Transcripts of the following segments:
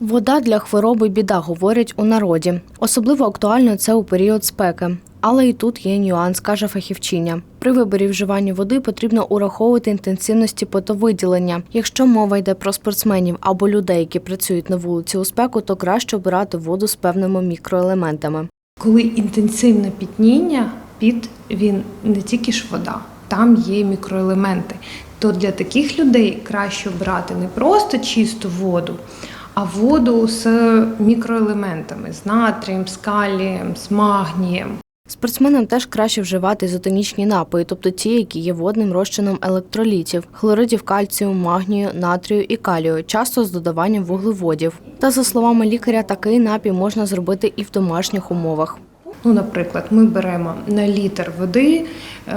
Вода для хвороби біда, говорять у народі. Особливо актуально це у період спеки. Але і тут є нюанс, каже фахівчиня. При виборі вживання води потрібно ураховувати інтенсивності потовиділення. Якщо мова йде про спортсменів або людей, які працюють на вулиці у спеку, то краще обирати воду з певними мікроелементами. Коли інтенсивне пітніння, піт він не тільки ж вода, там є мікроелементи. То для таких людей краще брати не просто чисту воду, а воду з мікроелементами, з натрієм, з калієм, з магнієм. Спортсменам теж краще вживати ізотонічні напої, тобто ті, які є водним розчином електролітів, хлоридів кальцію, магнію, натрію і калію, часто з додаванням вуглеводів. Та за словами лікаря, такий напій можна зробити і в домашніх умовах. Ну, наприклад, ми беремо на літр води е,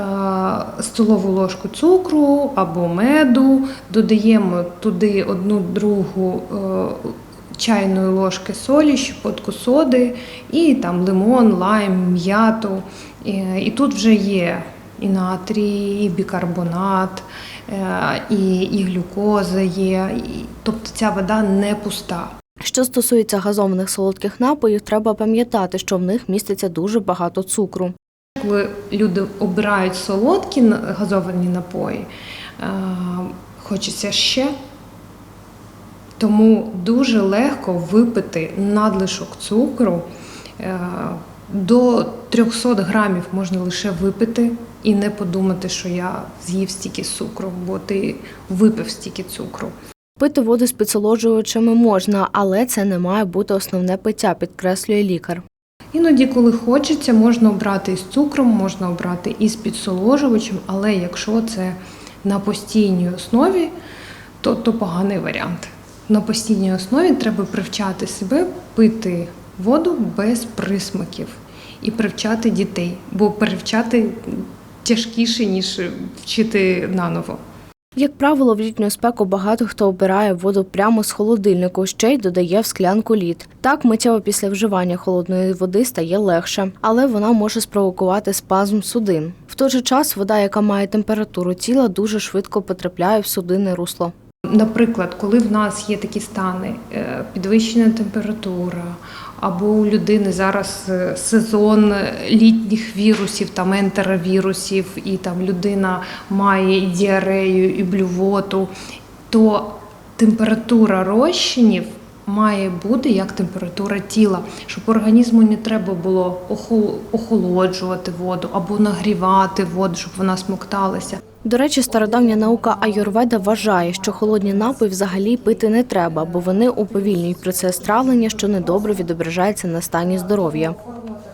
столову ложку цукру або меду, додаємо туди одну другу е, чайної ложки солі, щепотку соди, і там лимон, лайм, м'яту. І, і тут вже є і натрій, і бікарбонат, е, і, і глюкоза є. Тобто ця вода не пуста. Що стосується газованих солодких напоїв, треба пам'ятати, що в них міститься дуже багато цукру. Коли люди обирають солодкі газовані напої, е, хочеться ще. Тому дуже легко випити надлишок цукру. Е, До 300 грамів можна лише випити і не подумати, що я з'їв стільки цукру, бо ти випив стільки цукру. Пити воду з підсолоджувачами можна, але це не має бути основне пиття, підкреслює лікар. Іноді, коли хочеться, можна обрати із цукром, можна обрати із підсоложувачем, але якщо це на постійній основі, то, то поганий варіант. На постійній основі треба привчати себе пити воду без присмаків і привчати дітей, бо привчати тяжкіше, ніж вчити наново. Як правило, в літню спеку багато хто обирає воду прямо з холодильнику, ще й додає в склянку лід. Так миттєво після вживання холодної води стає легше, але вона може спровокувати спазм судин. В той же час вода, яка має температуру тіла, дуже швидко потрапляє в судинне русло. Наприклад, коли в нас є такі стани, е, підвищена температура, або у людини зараз е, сезон літніх вірусів, там ентеровірусів, і там людина має і діарею, і блювоту, то температура розчинів має бути як температура тіла, щоб організму не треба було охол- охолоджувати воду або нагрівати воду, щоб вона смокталася. До речі, стародавня наука Аюрведа вважає, що холодні напої взагалі пити не треба, бо вони уповільнюють процес травлення, що недобре відображається на стані здоров'я.